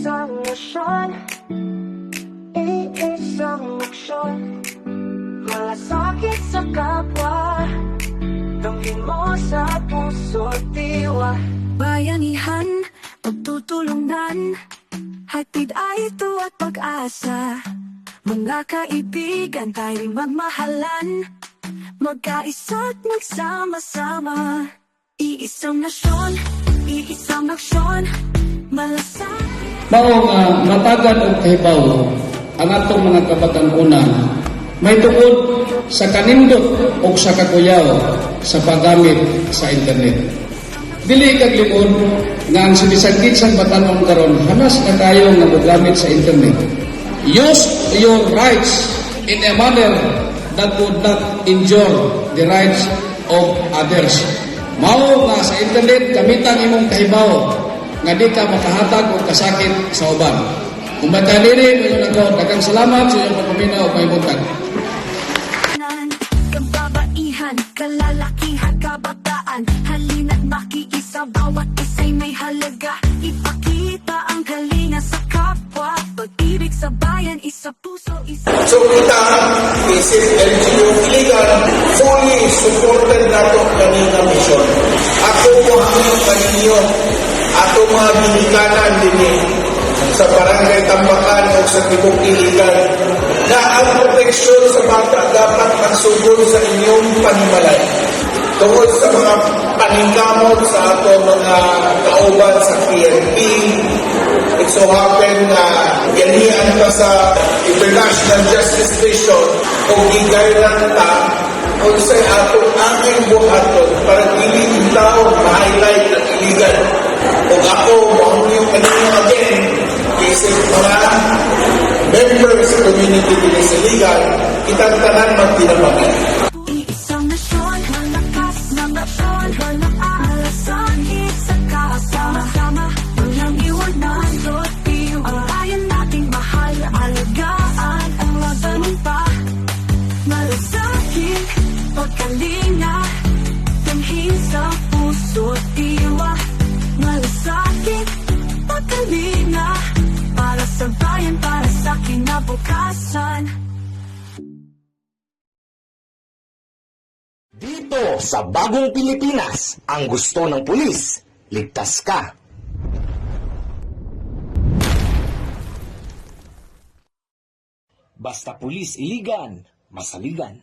Iisang nasyon. Iisang aksyon. Malasakit sa kapwa. Damhin mo sa puso't diwa. Bayanihan, pagtutulungan. Hatid ay ito at pag-asa. Mga kaibigan tayo'y magmahalan. Magkaisa at magsama-sama. Iisang nasyon, iisang aksyon. Malasakit Mao nga matagan og kahibaw ang atong mga kabatanunan may tungod sa kanindot o sa kakuyaw sa paggamit sa internet. Dili kag likod nga ang sinisagkit sa batanon karon hanas na kayo nga mogamit sa internet. Use your rights in a manner that would not injure the rights of others. Mao nga sa internet gamitan imong kahibaw nga di ka makahatag o kasakit sa uban. Kung mataliri, ngayon ako, dagang salamat sa iyong pagpaminaw o may buntag. Kababaihan, kalalakihan, kabataan Halina't makiisa, bawat isa'y may halaga Ipakita ang kalinga sa kapwa Pag-ibig sa bayan, isa puso, isa kita, isip LGU Iligan, fully supported nato kanina mission. Ako po ang kaninyo, ato mga binikanan din eh, sa barangay Tambakan o sa Tibok Iligan, na ang proteksyon sa bata dapat magsugod sa inyong panimalay. Tungkol sa mga paningkamot sa ato mga kauban sa PNP, it so happen na ganihan pa sa International Justice Mission o gigayran ta kung sa atong aming buhaton para dili tao ma-highlight members community din sa iligan, kitang tanan magtinabangan. Iisang nasyon, malakas na nasyon Walang alasangit sa kasama-sama Walang iwanan, roti Ang bayan nating mahal Alagaan ang labanan pa Malasakit, pagkalinga Damhin sa puso't diwa Malasakit, pagkalinga kinabukasan Dito sa Bagong Pilipinas, ang gusto ng pulis, ligtas ka. Basta pulis iligan, masaligan.